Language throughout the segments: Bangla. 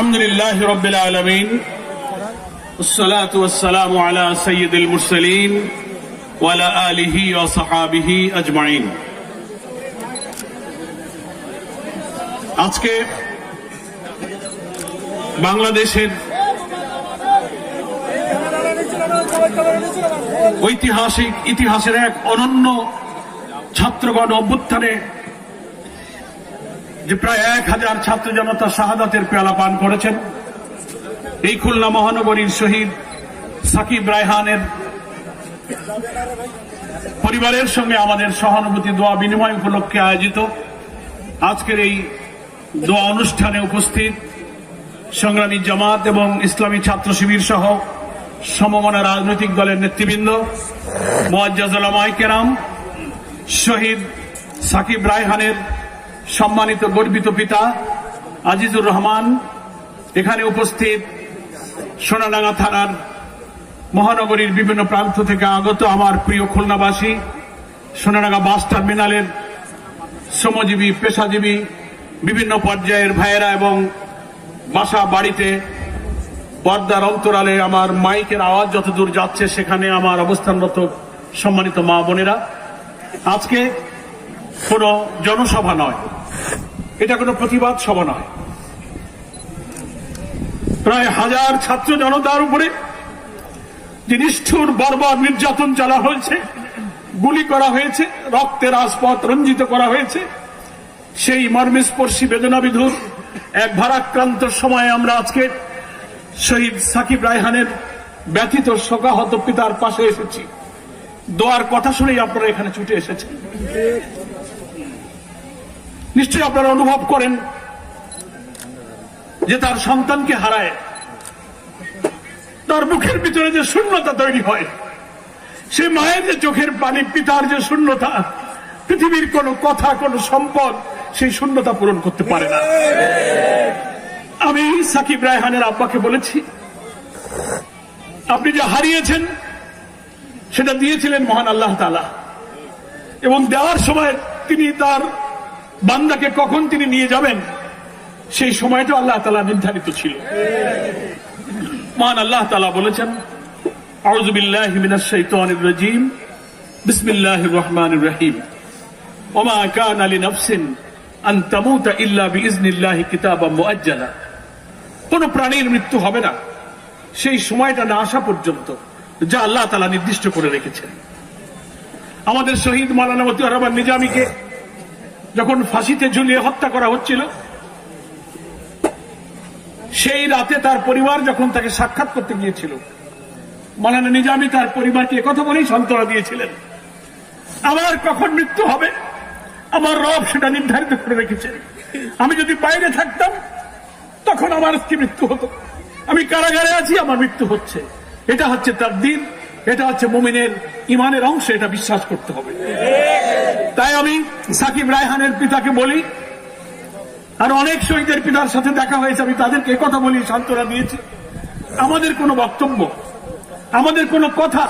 الحمد لله رب العالمين والصلاة والسلام على سيد المرسلين وعلى آله وصحابه أجمعين আজকে বাংলাদেশের ঐতিহাসিক ইতিহাসের এক অনন্য ছাত্রগণ অভ্যুত্থানে যে প্রায় এক হাজার ছাত্র জনতা শাহাদাতের পেয়ালা পান করেছেন। এই খুলনা মহানগরীর শহীদ সাকিব রায়হানের পরিবারের সঙ্গে আমাদের সহানুভূতি দোয়া বিনিময় উপলক্ষে আয়োজিত। আজকের এই দোয়া অনুষ্ঠানে উপস্থিত সংগ্রামী জামাত এবং ইসলামী ছাত্র শিবির সহ সমমনা রাজনৈতিক দলের নেতৃবৃন্দ মোয়াজ্জাজুলামাই কেরাম, শহীদ সাকিব রায়হানের সম্মানিত গর্বিত পিতা আজিজুর রহমান, এখানে উপস্থিত সোনাডাঙ্গা থানার মহানগরীর বিভিন্ন প্রান্ত থেকে আগত আমার প্রিয় খুলনাবাসী, সোনাডাঙ্গা বাস টার্মিনালের শ্রমজীবী, পেশাজীবী, বিভিন্ন পর্যায়ের ভাইয়েরা এবং বাসা বাড়িতে পর্দার অন্তরালে আমার মাইকের আওয়াজ যতদূর যাচ্ছে সেখানে আমার অবস্থানরত সম্মানিত মা বোনেরা। আজকে কোনো জনসভা নয় এটা কোনো প্রতিবাদ সভা নয়। প্রায় হাজার ছাত্র জনতার উপরে যে নিষ্ঠুর, বর্বর নির্যাতন চালা হয়েছে, গুলি করা হয়েছে রক্তের আস্পদ রঞ্জিত করা হয়েছে, সেই মর্মস্পর্শী বেদনা বিধুর এক ভারাক্রান্ত সময়ে আমরা আজকে শহীদ সাকিব রায়হানের ব্যথিত শোকাহত পিতার পাশে এসেছি। দোয়ার কথা শুনেই আপনারা এখানে ছুটে এসেছেন। নিশ্চয়ই আপনারা অনুভব করেন যে তার সন্তানকে হারায়। তার মুখের ভিতরে যে শূন্যতা তৈরি হয়, সে মায়ের যে চোখের পানি, পিতার যে শূন্যতা, পৃথিবীর কোন কথা, কোন সম্পদ, সেই শূন্যতা পূরণ করতে পারে না। আমি সাকিব রায়হানের আব্বাকে বলেছি, আপনি যে হারিয়েছেন, সেটা দিয়েছিলেন মহান আল্লাহ তালা এবং দেওয়ার সময় তিনি তার বান্দাকে কখন তিনি নিয়ে যাবেন? সেই সময়টা আল্লাহ তালা নির্ধারিত ছিল। মহান আল্লাহ তালা বলেছেন রাজিম। রহিম। ওমা আন তামুতা ইল্লা মুআজ্জালা। কোন প্রাণীর মৃত্যু হবে না। সেই সময়টা না আসা পর্যন্ত যা আল্লাহ তালা নির্দিষ্ট করে রেখেছেন। আমাদের শহীদ মালানা মতিউর রহমান নিজামীকে যখন ফাঁসিতে ঝুলিয়ে হত্যা করা হচ্ছিল, সেই রাতে তার পরিবার যখন তাকে সাক্ষাৎ করতে গিয়েছিল, মালানা নিজামী তার পরিবারকে কথা বলেই সান্ত্বনা দিয়েছিলেন। আমার কখন মৃত্যু হবে? আমার রব সেটা নির্ধারিত করে রেখেছেন। আমি যদি বাইরে থাকতাম, তখন আমার কি মৃত্যু হতো। আমি কারাগারে আছি, আমার মৃত্যু হচ্ছে। এটা হচ্ছে তার দিন, এটা হচ্ছে মুমিনের ইমানের অংশ, এটা বিশ্বাস করতে হবে। তাই আমি সাকিব রায়হানের পিতাকে বলি। আর অনেক শহীদের পিতার সাথে দেখা হয়েছে, আমি তাদেরকে কথা বলি, সান্ত্বনা দিয়েছি। আমাদের কোনো বক্তব্য, আমাদের কোনো কথা,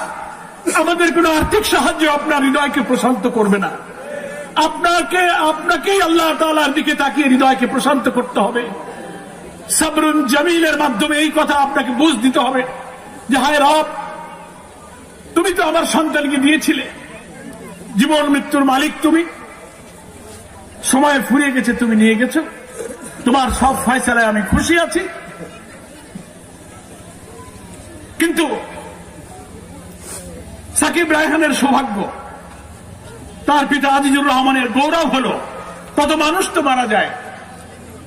আমাদের কোনো আর্থিক সাহায্য আপনার হৃদয়কে প্রশান্ত করবে না। আপনাকে, আপনাকেই আল্লাহ তালার দিকে তাকিয়ে হৃদয়কে প্রশান্ত করতে হবে। সাবরুন জামিলের মাধ্যমে এই কথা আপনাকে বুঝ দিতে হবে যে, হায় রব, তুমি তো আমার সন্তানকে দিয়েছিলে। জীবন মৃত্যুর মালিক তুমি। সময় ফুরিয়ে গেছে, তুমি নিয়ে গেছো। তোমার সব ফয়সালায় আমি খুশি আছি। কিন্তু সাকিব রায়হানের সৌভাগ্য, তার পিতা আজিজুর রহমানের গৌরব হলো, কত মানুষ তো মারা যায়,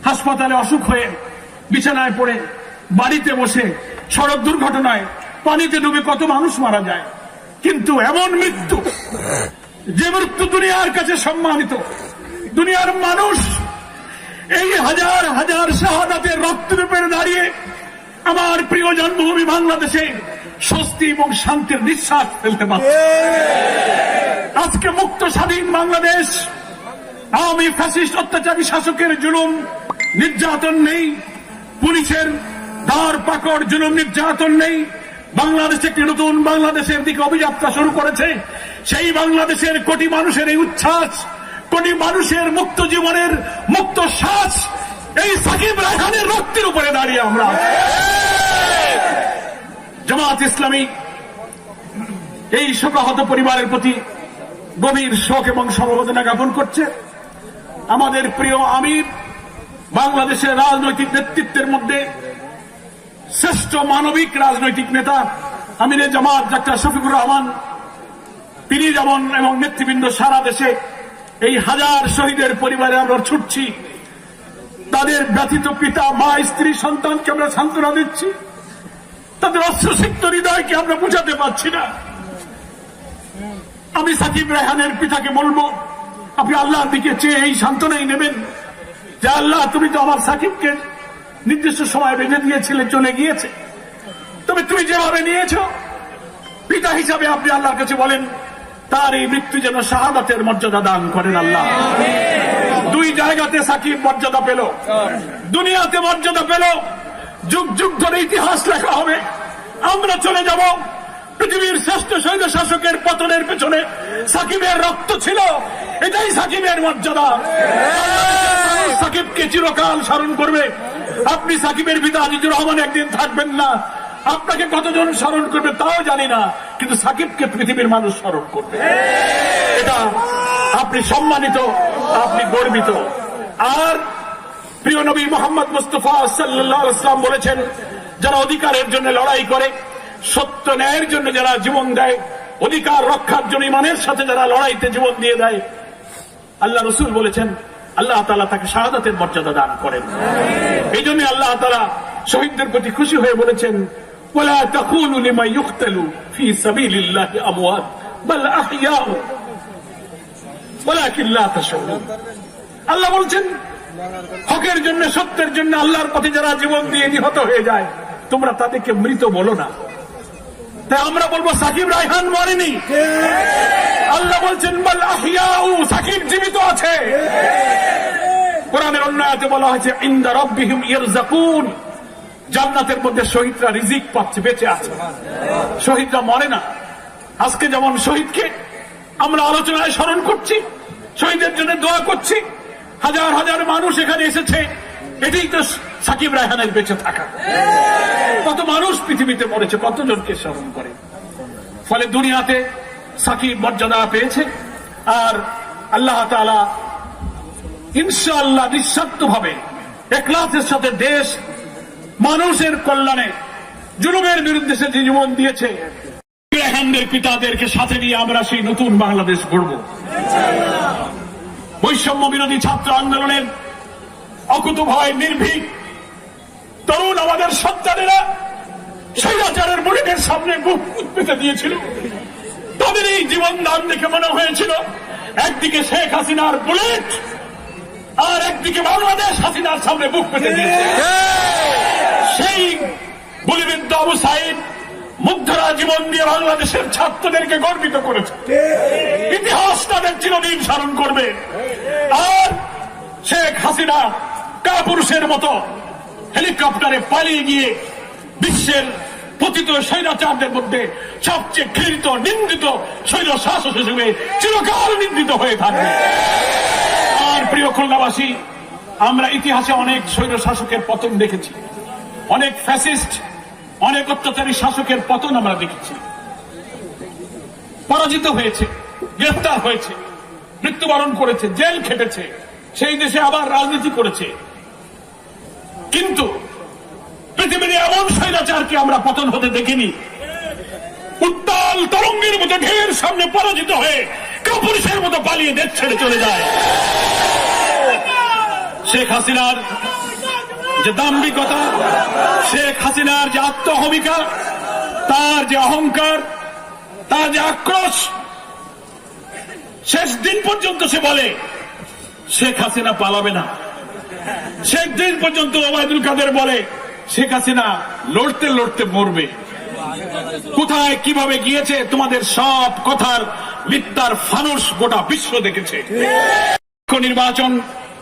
হাসপাতালে অসুখ হয়ে বিছানায় পড়ে, বাড়িতে বসে, সড়ক দুর্ঘটনায় পানিতে ডুবে কত মানুষ মারা যায়। কিন্তু এমন মৃত্যু যে মৃত্যু দুনিয়ার কাছে সম্মানিত, দুনিয়ার মানুষ এই হাজার হাজার শাহাদাতের রক্তের উপরে দাঁড়িয়ে আমার প্রিয় জন্মভূমি বাংলাদেশে স্বস্তি এবং শান্তির নিঃশ্বাস ফেলতে পারছে। আজকে মুক্ত স্বাধীন বাংলাদেশ আওয়ামী ফ্যাসিস্ট অত্যাচারী শাসকের জুলুম, নির্যাতন নেই, পুলিশের দাঁড় পাকড় জুলুম, নির্যাতন নেই, বাংলাদেশ একটি নতুন বাংলাদেশের দিকে অভিযাত্রা শুরু করেছে। সেই বাংলাদেশের কোটি মানুষের এই উচ্ছ্বাস, কোটি মানুষের মুক্ত জীবনের মুক্ত শ্বাস, এই সাকিব রায়হানের রক্তের উপরে দাঁড়িয়ে আমরা। জামাত ইসলামী এই শোকাহত পরিবারের প্রতি গভীর শোক এবং সমবেদনা জ্ঞাপন করছে আমাদের প্রিয় আমির, বাংলাদেশের রাজনৈতিক নেতৃত্বের মধ্যে শ্রেষ্ঠ মানবিক রাজনৈতিক নেতা আমিরে জামাত ডাক্তার শফিকুর রহমান তিনি যেমন এবং নেতৃবৃন্দ সারা দেশে এই হাজার শহীদের পরিবারে আমরা ছুটছি। তাদের ব্যথিত পিতা, মা, স্ত্রী, সন্তানকে আমরা সান্ত্বনা দিচ্ছি। তাদের অস্ত্রসিক্ত হৃদয়কে আমরা বুঝাতে পারছি না। আমি সাকিব রেহানের পিতাকে বলব, আপনি আল্লাহর দিকে চেয়ে এই সান্ত্বনাই নেবেন যে আল্লাহ, তুমি তো আমার সাকিবকে নির্দিষ্ট সময় বেঁধে দিয়েছিলে, চলে গিয়েছে। তবে তুমি যেভাবে নিয়েছ, পিতা হিসাবে আপনি আল্লাহর কাছে বলেন তার এই মৃত্যু যেন শাহাদাতের মর্যাদা দান করেন আল্লাহ। দুই জায়গাতে সাকিব মর্যাদা পেল। দুনিয়াতে মর্যাদা পেল। যুগ যুগ ধরে ইতিহাস লেখা হবে। আমরা চলে যাব পৃথিবীর শ্রেষ্ঠ সৈন্য শাসকের পতনের পেছনে। সাকিবের রক্ত ছিল। এটাই সাকিবের মর্যাদা। সাকিবকে চিরকাল স্মরণ করবে। আপনি সাকিবের পিতা আজিজুর রহমান একদিন থাকবেন না। আপনাকে কতজন স্মরণ করবে তাও জানি না, কিন্তু সাকিবকে পৃথিবীর মানুষ স্মরণ করবে। এটা আপনি সম্মানিত, আপনি গর্বিত। আর প্রিয় নবী মোহাম্মদ মুস্তফা সাল্লাহ ইসলাম বলেছেন, যারা অধিকারের জন্য লড়াই করে, সত্য ন্যায়ের জন্য যারা জীবন দেয়, অধিকার রক্ষার জন্য ইমানের সাথে যারা লড়াইতে জীবন দিয়ে দেয়, আল্লাহ রসুল বলেছেন, আল্লাহ তালা তাকে শাহাদাতের মর্যাদা দান করেন। এই জন্য আল্লাহ তালা শহীদদের প্রতি খুশি হয়ে বলেছেন ولا تقولوا لمن يقتل في سبيل الله اموات بل احياء ولكن لا تشعرون আল্লাহ বলছেন হকের জন্য সত্যের জন্য আল্লাহর পথে যারা জীবন দিয়ে নিহত হয়ে যায় তোমরা তাদেরকে মৃত বলো না তাই আমরা বলবো সাকিব রায়হান মরেনি আল্লাহ বলছেন বল আহিয়াউ সাকিব জীবিত আছে কোরআনের অন্য আয়াতে বলা হয়েছে ইন্দা রব্বিহিম ইয়ারজাকুন জান্নাতের মধ্যে শহীদরা রিজিক পাচ্ছে, বেঁচে আছে। শহীদরা মরে না। আজকে যেমন শহীদকে আমরা আলোচনায় স্মরণ করছি, শহীদের জন্য দোয়া করছি, হাজার হাজার মানুষ এখানে এসেছে, এটাই তো সাকিব রায়হানের বেঁচে থাকা। কত মানুষ পৃথিবীতে মরেছে, কতজনকে স্মরণ করে? ফলে দুনিয়াতে সাকিব মর্যাদা পেয়েছে, আর আল্লাহ তালা ইনশাআল্লাহ নিঃস্বার্থ ভাবে একলাসের সাথে দেশ মানুষের কল্যাণে, জুলুমের বিরুদ্ধে সে জীবন দিয়েছে রেহানদের পিতাদেরকে সাথে নিয়ে আমরা সেই নতুন বাংলাদেশ গড়ব। বৈষম্য বিরোধী ছাত্র আন্দোলনের অকুত ভয় নির্ভীক তরুণ আমাদের সন্তানেরা স্বৈরাচারের বুলেটের সামনে বুক পেতে দিয়েছিল। তাদের এই জীবন দান দেখে মনে হয়েছিল, একদিকে শেখ হাসিনার বুলেট আর একদিকে বাংলাদেশ হাসিনার সামনে বুক পেতে দিয়েছে। সেই গুলিবিদ্ধ আবু সাইদ মুগ্ধরা জীবন দিয়ে বাংলাদেশের ছাত্রদেরকে গর্বিত করেছে। ইতিহাস তাদের চিরদিন স্মরণ করবে। আর শেখ হাসিনা কাপুরুষের মতো হেলিকপ্টারে পালিয়ে গিয়ে বিশ্বের পতিত স্বৈরাচারদের মধ্যে সবচেয়ে ঘৃণিত, নিন্দিত স্বৈর শাসক হিসেবে চিরকাল নিন্দিত হয়ে থাকবে। আর প্রিয় খুলনাবাসী, আমরা ইতিহাসে অনেক স্বৈর শাসকের পতন দেখেছি। অনেক ফ্যাসিস্ট, অনেক অত্যাচারী শাসকের পতন আমরা দেখেছি। পরাজিত হয়েছে, গ্রেফতার হয়েছে, মৃত্যুবরণ করেছে, জেল খেটেছে, সেই দেশে আবার রাজনীতি করেছে। কিন্তু পৃথিবীর এমন স্বৈরাচারকে আমরা পতন হতে দেখিনি। উত্তাল তরঙ্গের মতো ঢের সামনে পরাজিত হয়ে কাপুরুষের মতো পালিয়ে দেশ ছেড়ে চলে যায়। শেখ হাসিনার যে দাম্ভিকতা শেখ হাসিনার যে আত্মহমিকা, তার যে অহংকার, তার যে আক্রোশ, শেষ দিন পর্যন্ত সে বলে, শেখ হাসিনা পালাবে না। শেষ দিন পর্যন্ত ওবায়দুল কাদের বলে, শেখ হাসিনা লড়তে লড়তে মরবে। কোথায়, কীভাবে গিয়েছে, তোমাদের সব কথার মিথ্যার ফানুস গোটা বিশ্ব দেখেছে। নির্বাচন,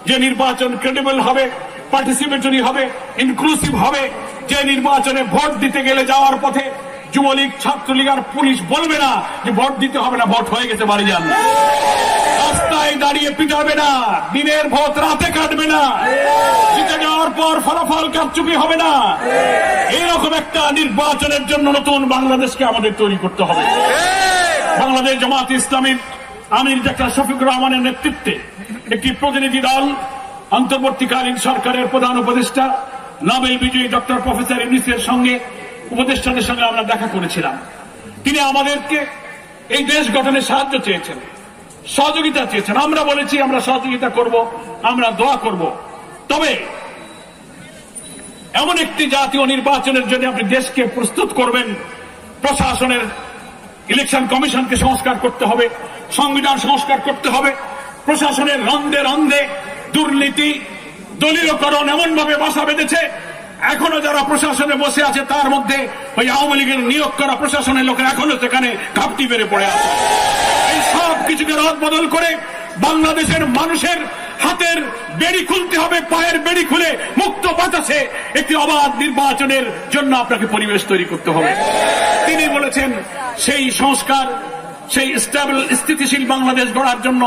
যে নির্বাচন ক্রেডিবল হবে পার্টিসিপেটরি হবে ইনক্লুসিভ হবে। যে নির্বাচনে ভোট দিতে গেলে যাওয়ার পথে যুবলীগ, ছাত্রলীগ আর পুলিশ বলবে না যে ভোট দিতে হবে না, ভোট হয়ে গেছে, বাড়ি যান। রাস্তায় দাঁড়িয়ে পিটাবে না, দিনের ভোট রাতে কাটবে না। জিতে যাওয়ার পর ফলাফল কারচুপি হবে না। এরকম একটা নির্বাচনের জন্য নতুন বাংলাদেশকে আমাদের তৈরি করতে হবে। বাংলাদেশ জামাত ইসলামীর আমির ডাক্তার শফিকুর রহমানের নেতৃত্বে একটি প্রতিনিধি দল অন্তর্বর্তীকালীন সরকারের প্রধান উপদেষ্টা, নোবেল বিজয়ী ডক্টর প্রফেসর ইউনিসের সঙ্গে উপদেষ্টাদের সঙ্গে আমরা দেখা করেছিলাম। তিনি আমাদেরকে এই দেশ গঠনে সাহায্য চেয়েছেন, সহযোগিতা চেয়েছেন। আমরা বলেছি, আমরা সহযোগিতা করব, আমরা দোয়া করব। তবে এমন একটি জাতীয় নির্বাচনের জন্য আপনি দেশকে প্রস্তুত করবেন, প্রশাসনের ইলেকশন কমিশনকে সংস্কার করতে হবে, সংবিধান সংস্কার করতে হবে, প্রশাসনের রন্ধে রন্ধে দুর্নীতি দলীয়করণ এমন ভাবে বাসা বেঁধেছে। এখনও যারা প্রশাসনে বসে আছে, তার মধ্যে ওই আওয়ামী লীগের নিয়োগ করা প্রশাসনের লোকের এখনও সেখানে ঘাপটি বেড়ে পড়ে আছে। এই সব কিছুকে রদ বদল করে বাংলাদেশের মানুষের হাতের বেড়ি খুলতে হবে, পায়ের বেড়ি খুলে মুক্ত বাতাসে একটি অবাধ নির্বাচনের জন্য আপনাকে পরিবেশ তৈরি করতে হবে। তিনি বলেছেন, সেই সংস্কার, সেই স্টেবল, স্থিতিশীল বাংলাদেশ গড়ার জন্য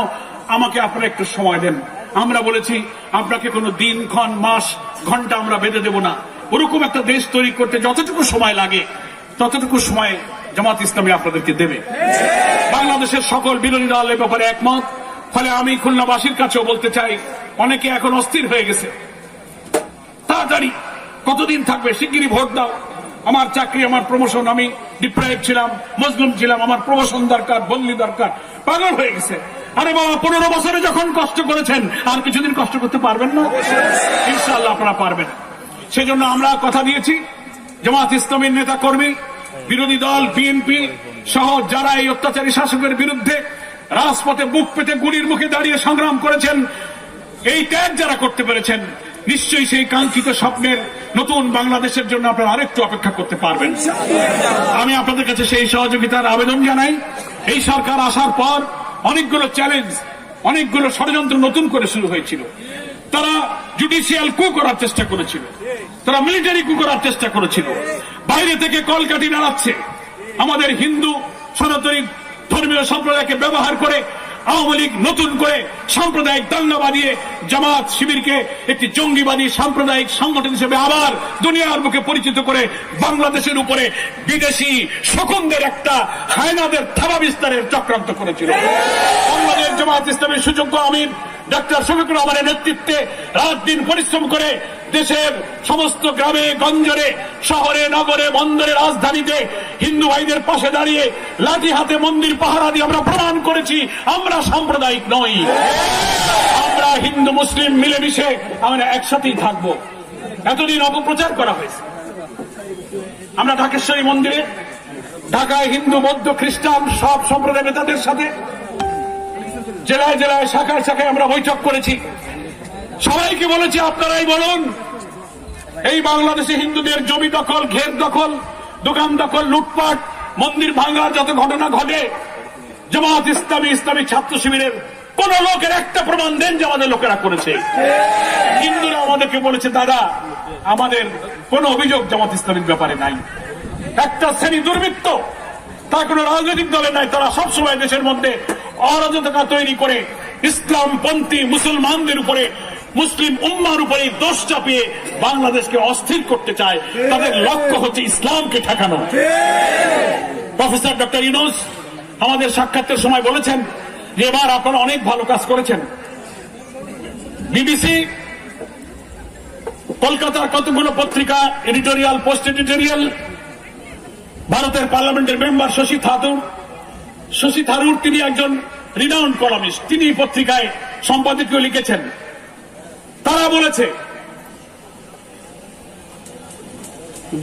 আমাকে আপনারা একটু সময় দেন। আমরা বলেছি, আপনাকে কোনো দিন, ক্ষণ, মাস, ঘণ্টা আমরা বেঁধে দেব না। ওরকম একটা দেশ তৈরি করতে যতটুকু সময় লাগে, ততটুকু সময় জামাত ইসলামী আপনাদেরকে দেবে। বাংলাদেশের সকল বিরোধী দল এ ব্যাপারে একমত। ফলে আমি খুলনাবাসীর কাছেও বলতে চাই, অনেকে এখন অস্থির হয়ে গেছে। তাড়াতাড়ি, কতদিন থাকবে? শিগগিরই ভোট দাও। আমার চাকরি, আমার প্রমোশন আমি ডিপ্রাইভ ছিলাম, মজলুম ছিলাম, আমার প্রমোশন দরকার বদলি দরকার, পাগল হয়ে গেছে। আরে বাবা, পনেরো বছরে যখন কষ্ট করেছেন, আর কিছুদিন কষ্ট করতে পারবেন না? ইনশাআল্লাহ আপনারা পারবেন। সেজন্য আমরা কথা দিয়েছি, জামাত ইসলামীর নেতা কর্মী বিরোধী দল, বিএনপি সহ যারা এই অত্যাচারী শাসকের বিরুদ্ধে রাজপথে বুক পেতে গুলির মুখে দাঁড়িয়ে সংগ্রাম করেছেন, এই ত্যাগ যারা করতে পেরেছেন, নিশ্চয়ই সেই কাঙ্ক্ষিত স্বপ্নের নতুন বাংলাদেশের জন্য আপনারা আরেকটু অপেক্ষা করতে পারবেন। আমি আপনাদের কাছে সেই সহযোগিতার আবেদন জানাই। এই সরকার আসার পর অনেকগুলো চ্যালেঞ্জ অনেকগুলো ষড়যন্ত্র নতুন করে শুরু হয়েছিল। তারা জুডিশিয়াল কু করার চেষ্টা করেছিল। তারা মিলিটারি কু করার চেষ্টা করেছিল। বাইরে থেকে কলকাঠি নাড়াচ্ছে। আমাদের হিন্দু সনাতনী ধর্মীয় সম্প্রদায়কে ব্যবহার করে আওয়ামী লীগ নতুন করে সাম্প্রদায়িক দাঙ্গা বাঁধিয়ে জামাত শিবিরকে একটি জঙ্গিবাদী সাম্প্রদায়িক সংগঠন হিসেবে আবার দুনিয়ার মুখে পরিচিত করে বাংলাদেশের উপরে বিদেশি শকুনদের একটা হায়নাদের থাবা বিস্তারের চক্রান্ত করেছিল। বাংলাদেশ জামাত ইসলামের সুযোগ্য আমির ডাক্তার শফিকুর রহমানের নেতৃত্বে রাত দিন পরিশ্রম করে দেশের সমস্ত গ্রামে, গঞ্জরে, শহরে, নগরে, বন্দরে, রাজধানীতে হিন্দু ভাইদের পাশে দাঁড়িয়ে লাঠি হাতে মন্দির পাহারা দিয়ে আমরা প্রমাণ করেছি, আমরা সাম্প্রদায়িক নই। আমরা হিন্দু, মুসলিম মিলেমিশে আমরা একসাথেই থাকব। এতদিন অপপ্রচার করা হয়েছে। আমরা ঢাকেশ্বরী মন্দিরে, ঢাকায় হিন্দু, বৌদ্ধ, খ্রিস্টান সব সম্প্রদায় নেতাদের সাথে জেলায় জেলায়, শাখায় শাখায় আমরা বৈঠক করেছি। সবাইকে বলেছি আপনারাই বলুন, এই বাংলাদেশে হিন্দুদের জমি দখল, ঘের দখল, দোকান দখল, লুটপাট, মন্দির ভাঙার যত ঘটনা ঘটে, জামাত ইসলামী ইসলামী ছাত্র শিবিরের কোন লোকের একটা প্রমাণ দেন যে আমাদের লোকেরা করেছে। হিন্দুরা আমাদেরকে বলেছে, দাদা, আমাদের কোন অভিযোগ জামাত ইসলামীর ব্যাপারে নাই। একটা শ্রেণি দুর্বৃত্ত, তার কোন রাজনৈতিক দলে নাই, তারা সবসময় দেশের মধ্যে অরাজকতা তৈরি করে ইসলাম পন্থী মুসলমানদের উপরে মুসলিম উম্মার উপরে দোষ চাপিয়ে বাংলাদেশকে অস্থির করতে চায়, তাদের লক্ষ্য হচ্ছে ইসলামকে ঠেকানো। প্রফেসর ডক্টর ইউনুস আমাদের সাক্ষাতের সময় বলেছেন যে এবার আপনারা অনেক ভালো কাজ করেছেন। বিবিসি কলকাতার কতগুলো পত্রিকা, এডিটোরিয়াল, পোস্ট এডিটোরিয়াল, ভারতের পার্লামেন্টের মেম্বার শশী থারুর শশী থারুর তিনি একজন রিনাউন্ড কলামিস্ট তিনি পত্রিকায় সম্পাদকীয় লিখেছেন। তারা বলেছে,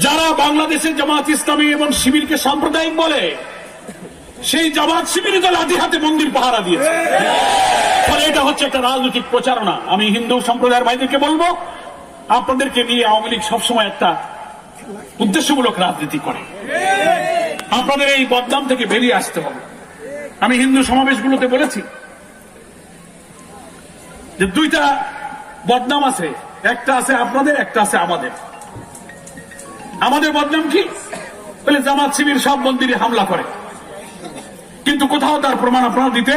যারা বাংলাদেশের জামাত ইসলামী এবং শিবিরকে সাম্প্রদায়িক বলে, সেই জামাত শিবির আদি হাতে মন্দির পাহারা দিয়েছে। ফলে এটা হচ্ছে একটা রাজনৈতিক প্রচারণা। আমি হিন্দু সম্প্রদায়ের ভাইদেরকে বলব, আপনাদেরকে নিয়ে আওয়ামী লীগ সবসময় একটা উদ্দেশ্যমূলক রাজনীতি করে। আপনাদের এই বদনাম থেকে বেরিয়ে আসতে হবে। আমি হিন্দু সমাবেশগুলোতে বলেছি যে দুইটা বদনাম আছে। একটা আছে আপনাদের একটা আছে আমাদের। আমাদের বদনাম কি? বলে জামাত শিবির সব মন্দিরে হামলা করে। কিন্তু কোথাও তার প্রমাণ আপনারা দিতে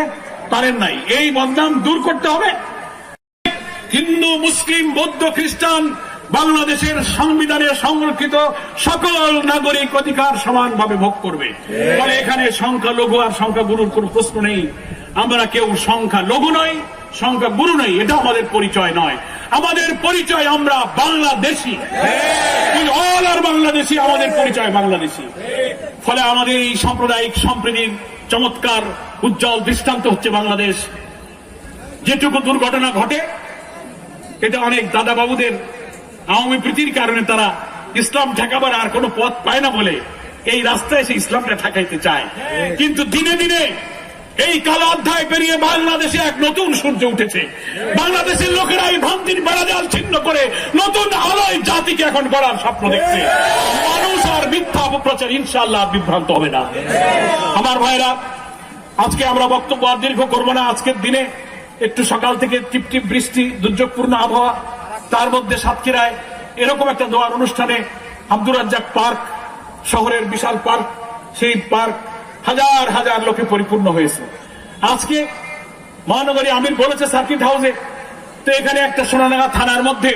পারেন নাই। এই বদনাম দূর করতে হবে। হিন্দু মুসলিম বৌদ্ধ খ্রিস্টান বাংলাদেশের সংবিধানে সংরক্ষিত সকল নাগরিক অধিকার সমানভাবে ভোগ করবে। ফলে এখানে সংখ্যা লঘু আর সংখ্যা গুরুর কোনো প্রশ্ন নেই। আমরা কেউ সংখ্যা লঘু নই সংখ্যা গুরু নই এটা আমাদের পরিচয় নয়। আমাদের পরিচয় আমরা বাংলাদেশি। অল আর বাংলাদেশি আমাদের পরিচয় বাংলাদেশি। ফলে আমাদের এই সাম্প্রদায়িক সম্প্রীতির চমৎকার উজ্জ্বল দৃষ্টান্ত হচ্ছে বাংলাদেশ। যেটুকু দুর্ঘটনা ঘটে এটা অনেক দাদা বাবুদের আওয়ামী প্রীতির কারণে তারা ইসলাম ঠেকাবার আর কোনো পথ পায় না বলে এই রাস্তায় সে ইসলামটা ঠেকাইতে চায়। কিন্তু দিনে দিনে এই কালো অধ্যায় পেরিয়ে বাংলাদেশে এক নতুন সূর্য উঠেছে। বাংলাদেশের লোকেরা এই ভ্রান্তির বেড়াজাল ছিন্ন করে নতুন আলোয় জাতিকে এখন গড়ার স্বপ্ন দেখছে। মানুষ আর মিথ্যা অপপ্রচার ইনশাল্লাহ বিভ্রান্ত হবে না। আমার ভাইরা, আজকে আমরা বক্তব্য আর দীর্ঘ করব না। আজকের দিনে একটু সকাল থেকে টিপ টিপ বৃষ্টি, দুর্যোগপূর্ণ আবহাওয়া, তার মধ্যে সাতক্ষীরায় এরকম একটা দোয়ার অনুষ্ঠানে আব্দুর রাজ্জাক পার্ক, শহরের বিশাল পার্ক, সেই পার্ক হাজার হাজার লোকে পরিপূর্ণ হয়েছে। আজকে মহানগরী আমির বলেছে, সার্কিট হাউসে তো এখানে একটা সোনাডাঙ্গা থানার মধ্যে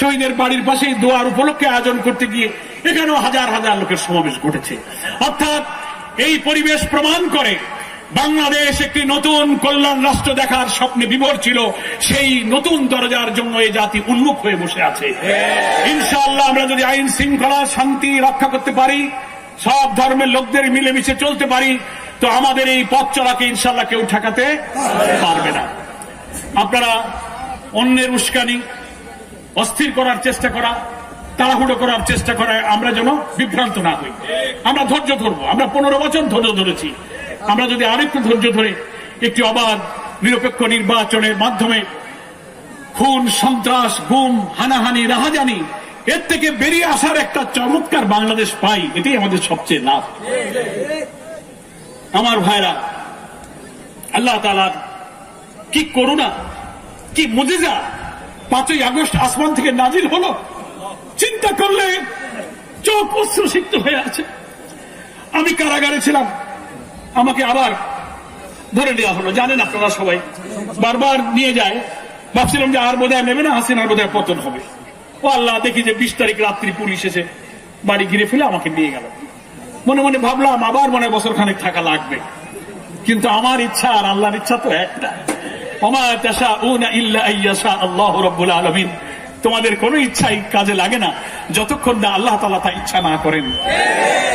শহীদের বাড়ির পাশেই দোয়ার উপলক্ষে আয়োজন করতে গিয়ে এখানেও হাজার হাজার লোকের সমাবেশ ঘটেছে। অর্থাৎ এই পরিবেশ প্রমাণ করে বাংলাদেশ একটি নতুন কল্যাণ রাষ্ট্র দেখার স্বপ্নে বিভোর ছিল, সেই নতুন দরজার জন্য এই জাতি উন্মুখ হয়ে বসে আছে। ইনশাআল্লাহ আমরা যদি আইন শৃঙ্খলা, শান্তি রক্ষা করতে পারি সব ধর্মের লোকদের মিলেমিশে চলতে পারি, তো আমাদের এই পথ চলাকে ইনশাল্লাহ কেউ ঠেকাতে পারবে না। আপনারা অন্যের উস্কানি অস্থির করার চেষ্টা করা, তাড়াহুড়ো করার চেষ্টা করায় আমরা যেন বিভ্রান্ত না হই। আমরা ধৈর্য ধরবো, আমরা পনেরো বছর ধৈর্য ধরেছি। আমরা যদি আরেকটু ধৈর্য ধরে একটি অবাধ, নিরপেক্ষ নির্বাচনের মাধ্যমে খুন, সন্ত্রাস, গুম, হানাহানি, রাহাজানি এর থেকে বেরিয়ে আসার একটা চমৎকার বাংলাদেশ পাই, এটাই আমাদের সবচেয়ে লাভ। আমার ভাইরা, আল্লাহ তালার কি করুণা, কি মুজিজা, পাঁচই আগস্ট আসমান থেকে নাজিল হলো। চিন্তা করলে চোখ অশ্রুসিক্ত হয়ে আছে। আমি কারাগারে ছিলাম, আমাকে আবার ধরে নেওয়া হলো। জানেন আপনারা সবাই, বারবার নিয়ে যায়, ভাবছিলাম যে আর বোধহয় নেবে না, হাসিনার বোধহয় পতন হবে। ও আল্লাহ, দেখি যে বিশ তারিখ রাত্রি পুলিশ এসে বাড়ি ঘিরে ফেলে আমাকে নিয়ে গেল। মনে মনে ভাবলাম, আবার মনে বছর খানেক থাকা লাগবে। কিন্তু আমার ইচ্ছা আর আল্লাহর ইচ্ছা তো একটা। আল্লাহ রব্বুল আলমিন। তোমাদের কোনো ইচ্ছাই কাজে লাগে না, যতক্ষণ না আল্লাহ তালা তা ইচ্ছা না করেন।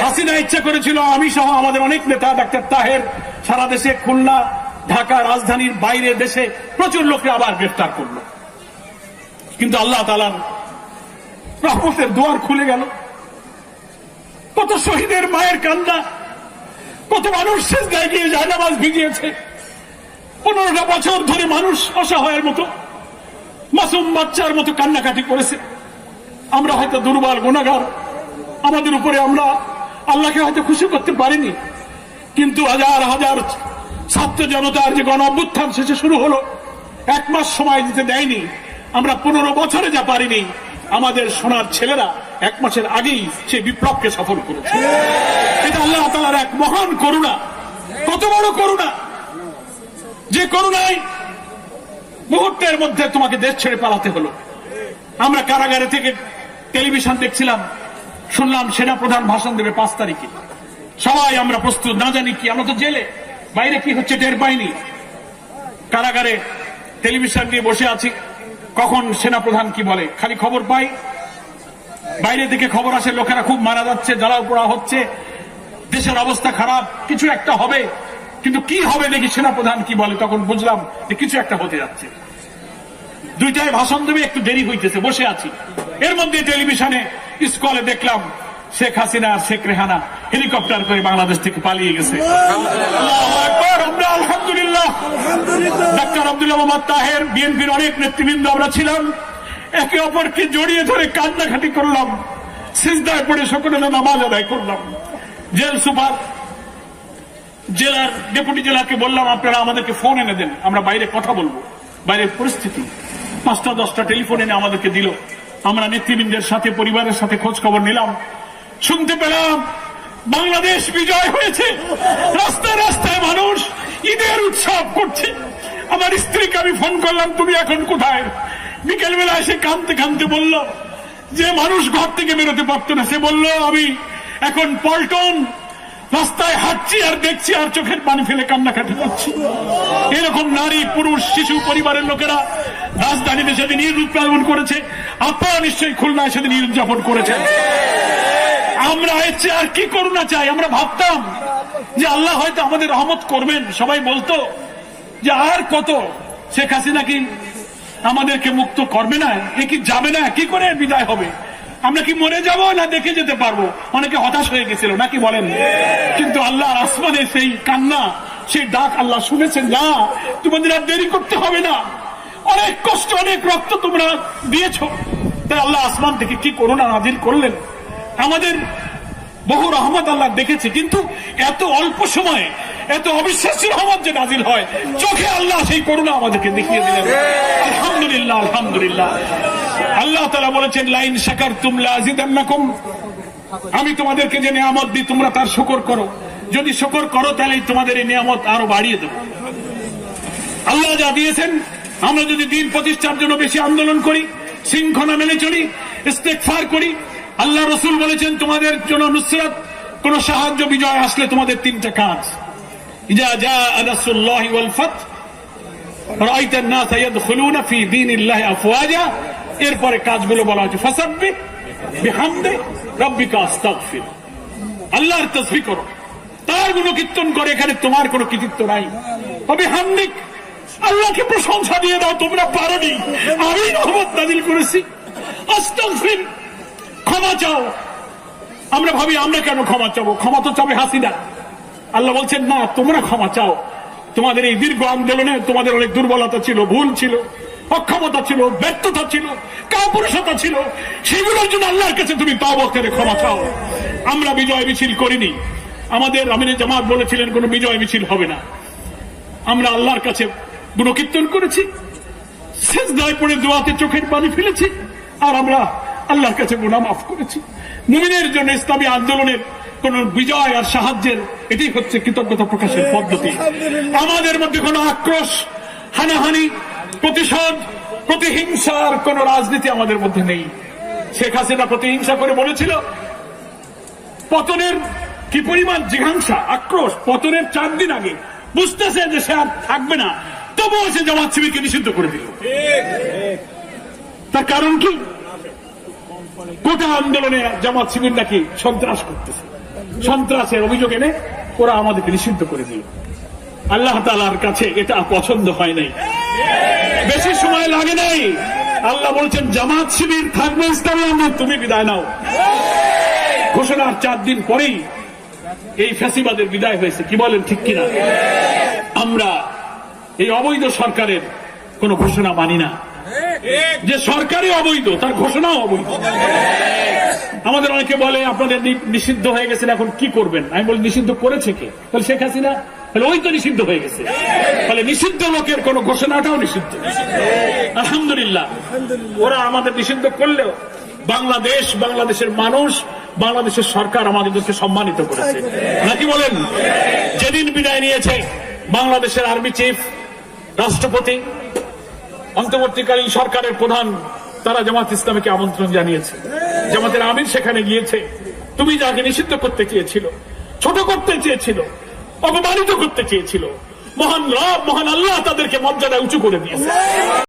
হাসিনা ইচ্ছা করেছিল, আমি সহ আমাদের অনেক নেতা ডাক্তার তাহের, সারা দেশে খুলনা, ঢাকা, রাজধানীর বাইরে দেশে প্রচুর লোককে আবার গ্রেফতার করল। কিন্তু আল্লাহ তালার রহমতের দুয়ার খুলে গেল। কত শহীদের মায়ের কান্না, কত মানুষ শেষ গায়ে গিয়ে জায়নামাজ ভিজিয়েছে। পনেরোটা বছর ধরে মানুষ অসহায়ের মতো, মাসুম বাচ্চার মতো কান্নাকাটি করেছে। আমরা হয়তো দুর্বল, গুণাগার। আমাদের উপরে আমরা আল্লাহকে হয়তো খুশি করতে পারিনি। কিন্তু হাজার হাজার ছাত্র জনতার যে গণ অভ্যুত্থান শেষে শুরু হলো, এক মাস সময় দিতে দেয়নি। আমরা পনেরো বছরে যা পারিনি আমাদের সোনার ছেলেরা এক মাসের আগেই সেই বিপ্লবকে সফল করেছে। এটা আল্লাহ তালার এক মহান করুণা। কত বড় করুণা। যে করুণায় মুহূর্তের মধ্যে তোমাকে দেশ ছেড়ে পালাতে হলো। আমরা কারাগারে থেকে টেলিভিশন দেখছিলাম, শুনলাম সেনা প্রধান ভাষণ দেবে পাঁচ তারিখে। সবাই আমরা প্রস্তুত, না জানি কি, আমরা তো জেলে। বাইরে কি হচ্ছে টের পাইনি। কারাগারে টেলিভিশন নিয়ে বসে আছি। কখন সেনাপ্রধান কি বলে? খালি খবর পাই? বাইরে থেকে খবর আসে, লোকেরা খুব মারা যাচ্ছে, জ্বালাও পোড়া হচ্ছে, দেশের অবস্থা খারাপ, কিছু একটা হবে। কিন্তু কি হবে দেখি সেনাপ্রধান কি বলে, তখন বুঝলাম যে কিছু একটা হতে যাচ্ছে। দুইটায় ভাষণ দেবে, একটু দেরি হইতেছে, বসে আছি। এর মধ্যে টেলিভিশনে স্কলে দেখলাম শেখ হাসিনা আর শেখ রেহানা হেলিকপ্টার করে বাংলাদেশ থেকে পালিয়ে গেছে। আমরা আলহামদুলিল্লাহ। ডাক্তার আব্দুল্লাহ মোহাম্মদ তাহের বিএনপির অনেক নেতৃবৃন্দ আমরা ছিলাম। একে অপরকে জড়িয়ে ধরে কান্নাকাটি করলাম। সিজদায় পড়ে সকলে নামাজ আদায় করলাম। জেল সুপার জেলার ডেপুটি জেলাকে বললাম আপনারা আমাদেরকে ফোন এনে দেন আমরা বাইরে কথা বলব। বাইরের পরিস্থিতি পাঁচটা দশটা টেলিফোন এনে আমাদেরকে দিল। আমরা নেতৃবৃন্দের সাথে পরিবারের সাথে খোঁজ খবর নিলাম। শুনতে পেলাম, বাংলাদেশ বিজয় হয়েছে। রাস্তায় রাস্তায় মানুষ ঈদের উৎসব করছে। আমার স্ত্রীকে আমি ফোন করলাম, তুমি এখন কোথায়? বিকেল বেলা এসে কাঁদতে কাঁদতে বলল, যে মানুষ ঘর থেকে বেরোতে পারতো না। সে বলল, আমি এখন পল্টন, রাস্তায় হাঁটছি আর দেখছি আর চোখের পানি ফেলে কান্নাকাটি করছি। এরকম নারী, পুরুষ, শিশু, পরিবারের লোকেরা রাজধানীতে সেদিন ঈদ উদযাপন করেছে। আপনারা নিশ্চয়ই খুলনায় সেদিন ঈদ উদযাপন করেছেন। আমরা চেয়ে আর কি করুণা চাই? আমরা ভাবতাম যে আল্লাহ হয়তো আমাদের রহমত করবেন। সবাই বলতো যে আর কত? শেখ হাসিনা কি আমাদেরকে মুক্ত করবে না? এ কি যাবে না? কি করে বিদায় হবে? আমরা কি মরে যাব না দেখে যেতে পারব? অনেকে হতাশ হয়ে গেছিল, নাকি বলেন? কিন্তু আল্লাহর আসমানে সেই কান্না, সেই ডাক আল্লাহ শুনেছেন, না, তোমাদের আর দেরি করতে হবে না। অনেক কষ্ট, অনেক রক্ত তোমরা দিয়েছ। তাই আল্লাহ আসমান থেকে কি করোনা নাজিল করলেন? আমাদের বহু রহমত আল্লাহ দেখেছে কিন্তু এত অল্প সময়ে এত অবিশ্বাস্য রহমত যে নাজিল হয় চোখে আল্লাহ সেই করুণা আমাদেরকে দেখিয়ে দিলেন। আলহামদুলিল্লাহ আলহামদুলিল্লাহ। আল্লাহ তালা বলেছেন লাইন শাকার তুমলা আজিদান্নাকুম আমি তোমাদেরকে যে নিয়ামত দিই তোমরা তার শুকর করো। যদি শুকর করো তাহলে তোমাদের এই নিয়ামত আরও বাড়িয়ে দেবো। আল্লাহ যা দিয়েছেন আমরা যদি দিন প্রতিষ্ঠার জন্য বেশি আন্দোলন করি শৃঙ্খলা মেনে চলি ইস্তেকফার করি আল্লাহ রসুল বলেছেন তোমাদের জন্য নুসরাত কোন সাহায্য বিজয় আসলে তোমাদের তিনটা কাজ ইজা যা আদাসুল্লাহ ওয়াল ফাত রাআইতা الناس يدخلون في دين الله افواجا এরপরে কাজগুলো বলা হচ্ছে ফাসাব্বি বিহামদে রাব্বিকা আস্তাগফির আল্লাহর তসবি করো তার গুণ কীর্তন করে এখানে তোমার কোনো কৃতিত্ব নাই তবে হান্দিক আল্লাহকে প্রশংসা দিয়ে দাও তোমরা পারোনি আমি রহমত নাজিল করেছি আস্তাগফির ক্ষমা চাও। আমরা ভাবি, আমরা কেন ক্ষমা চাবো? ক্ষমা তো চাবে হাসিনা। আল্লাহ বলছেন, না, তোমরা ক্ষমা চাও। তোমাদের এই দীর্ঘ আন্দোলনে তোমাদের অনেক দুর্বলতা ছিল, ভুল ছিল, অক্ষমতা ছিল, ব্যর্থতা ছিল, কাপুরুষতা ছিল। সেগুলোর জন্য আল্লাহর কাছে তুমি তাও করে ক্ষমা চাও। আমরা বিজয় মিছিল করিনি। আমাদের আমির জামাত বলেছিলেন, কোনো বিজয় মিছিল হবে না। আমরা আল্লাহর কাছে গুণকীর্তন করেছি শেষ দায় পড়ে দোয়াতে চোখের পানি ফেলেছি, আর আমরা আল্লাহর কাছে গুণা মাফ করেছি। মুমিনের জন্য ইসলামী আন্দোলনের কোন বিজয় আর সাহায্যের এটাই হচ্ছে কৃতজ্ঞতা প্রকাশের পদ্ধতি। আমাদের মধ্যে কোনো আক্রোশ হানাহানি প্রতিশোধ প্রতিহিংসার কোন রাজনীতি আমাদের মধ্যে নেই। শেখ হাসিনা প্রতিহিংসা করে বলেছিল পতনের কি পরিমাণ জিঘাংসা আক্রোশ পতনের চার দিন আগে। বুঝতেছে যে সে আর থাকবে না তবুও সে জামাত শিবিরকে নিষিদ্ধ করে দিল। তার কারণ কি? গোটা আন্দোলনে জামাত শিবির নাকি সন্ত্রাস করতেছে। সন্ত্রাসের অভিযোগ এনে ওরা আমাদেরকে নিষিদ্ধ করে দিল। আল্লাহ তালার কাছে এটা পছন্দ হয় নাই। বেশি সময় লাগে নাই। আল্লাহ বলছেন, জামাত শিবির থাকবে ইসলামী আন্দোলন, তুমি বিদায় নাও। ঘোষণার চার দিন পরেই এই ফ্যাসিবাদের বিদায় হয়েছে। কি বলেন, ঠিক কিনা? আমরা এই অবৈধ সরকারের কোন ঘোষণা মানি না। যে সরকারই অবৈধ, তার ঘোষণাও অবৈধ। আমাদের অনেকে বলে, আপনাদের নিষিদ্ধ হয়ে গেছেন, এখন কি করবেন? আমি বলি, নিষিদ্ধ করেছে কে? তাহলে শেখ হাসিনা? তাহলে ওই তো নিষিদ্ধ হয়ে গেছে। তাহলে নিষিদ্ধ লোকের কোন ঘোষণাটাও নিষিদ্ধ। আলহামদুলিল্লাহ। ওরা আমাদের নিষিদ্ধ করলেও বাংলাদেশ, বাংলাদেশের মানুষ, বাংলাদেশের সরকার আমাদেরকে সম্মানিত করেছে। নাকি বলেন? যেদিন বিদায় নিয়েছে বাংলাদেশের আর্মি চিফ, রাষ্ট্রপতি অন্তর্বর্তীকালীন সরকারের প্রধান তারা জামাত ইসলামীকে আমন্ত্রণ জানিয়েছে। জামাতের আমির সেখানে গিয়েছে। তুমি যাকে নিষিদ্ধ করতে চেয়েছিল, ছোট করতে চেয়েছিল, অপমানিত করতে চেয়েছিল, মহান রব, মহান আল্লাহ তাদেরকে মর্যাদা উঁচু করে দিয়েছে।